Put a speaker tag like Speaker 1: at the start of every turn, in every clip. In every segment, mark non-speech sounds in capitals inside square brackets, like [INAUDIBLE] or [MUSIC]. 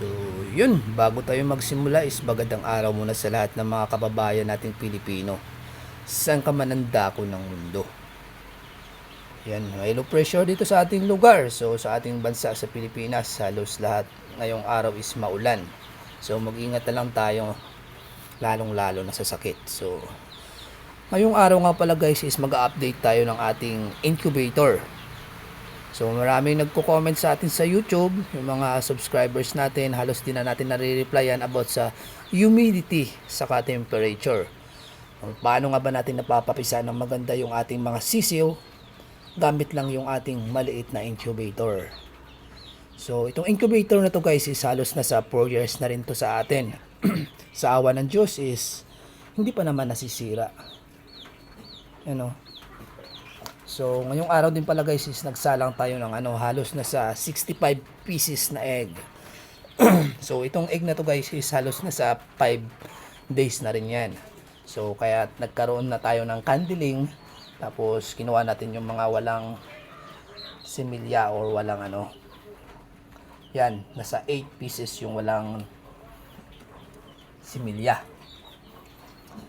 Speaker 1: So, yun. Bago tayo magsimula is magandang araw muna sa lahat ng mga kababayan nating Pilipino. Saan ka man ng mundo. Yan, may low pressure dito sa ating lugar. So, sa ating bansa sa Pilipinas, halos lahat ngayong araw is maulan. So, mag-ingat na lang tayo lalong-lalo na sa sakit. So, ngayong araw nga pala guys is mag-update tayo ng ating incubator. So maraming nagko-comment sa atin sa YouTube, yung mga subscribers natin, halos din na natin nare-replyan about sa humidity saka temperature. Paano nga ba natin napapapisa ng maganda yung ating mga sisiw gamit lang yung ating maliit na incubator. So itong incubator na to guys is halos na sa 4 years na rin to sa atin. [CLEARS THROAT] sa awa ng Diyos is hindi pa naman nasisira. Ano? So, ngayong araw din pala guys is nagsalang tayo ng ano, halos na sa 65 pieces na egg. [CLEARS THROAT] so, itong egg na to guys is halos na sa 5 days na rin yan. So, kaya nagkaroon na tayo ng candiling. Tapos, kinuha natin yung mga walang similya or walang ano. Yan, nasa 8 pieces yung walang similya.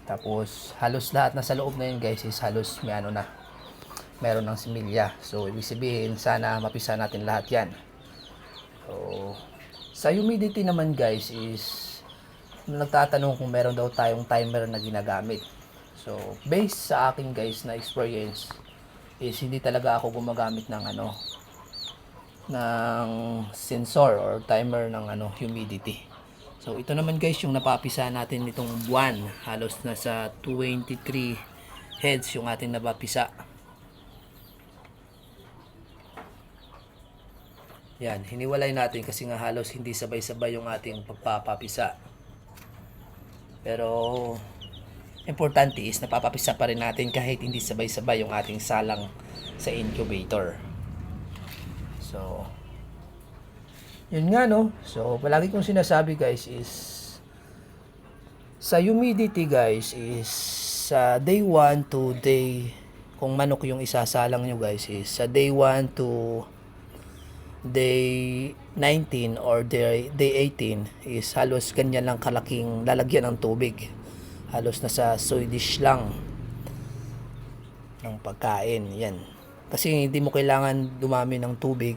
Speaker 1: Tapos, halos lahat na sa loob na yun guys is halos may ano na, meron ng similya. So, ibig sabihin, sana mapisa natin lahat yan. So, sa humidity naman guys is, nagtatanong kung meron daw tayong timer na ginagamit. So, based sa akin guys na experience, is hindi talaga ako gumagamit ng ano, ng sensor or timer ng ano, humidity. So, ito naman guys yung napapisa natin nitong buwan. Halos nasa 23 heads yung ating napapisa. Yan, hiniwalay natin kasi nga halos hindi sabay-sabay yung ating pagpapapisa. Pero importante is napapapisa pa rin natin kahit hindi sabay-sabay yung ating salang sa incubator. So, yun nga no. So, palagi kong sinasabi guys is sa humidity guys is sa day 1 to day kung manok yung isasalang nyo guys is sa day 1 to day 19 or day, day 18 is halos ganyan lang kalaking lalagyan ng tubig. Halos nasa soy dish lang ng pagkain. Yan. Kasi hindi mo kailangan dumami ng tubig.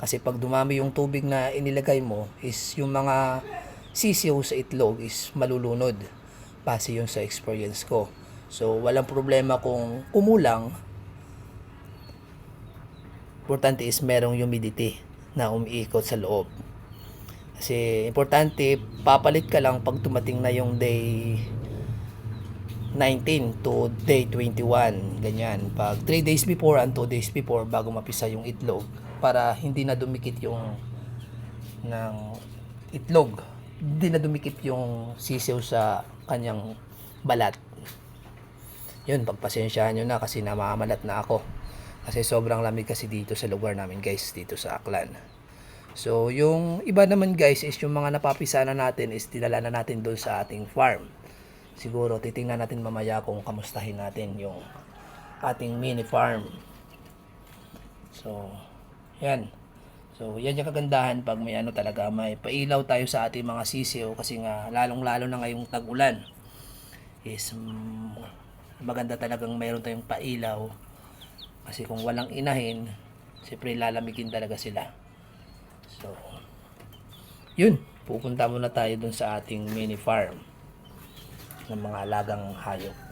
Speaker 1: Kasi pag dumami yung tubig na inilagay mo is yung mga sisiw sa itlog is malulunod. Base yun sa experience ko. So, walang problema kung kumulang importante is merong humidity na umiikot sa loob. Kasi importante, papalit ka lang pag tumating na yung day 19 to day 21. Ganyan. Pag 3 days before and 2 days before bago mapisa yung itlog para hindi na dumikit yung ng itlog. Hindi na dumikit yung sisiw sa kanyang balat. Yun, pagpasensyahan nyo na kasi namamalat na ako. Kasi sobrang lamig kasi dito sa lugar namin guys, dito sa Aklan. So, yung iba naman guys is yung mga napapisa na natin is dinala na natin doon sa ating farm. Siguro titingnan natin mamaya kung kamustahin natin yung ating mini farm. So, yan. So, yan yung kagandahan pag may ano talaga, may pailaw tayo sa ating mga sisiw kasi nga lalong-lalo na ngayong tag-ulan is mm, maganda talagang mayroon tayong pailaw kasi kung walang inahin, siyempre lalamigin talaga sila. So, yun. Pupunta muna tayo dun sa ating mini farm ng mga alagang hayop.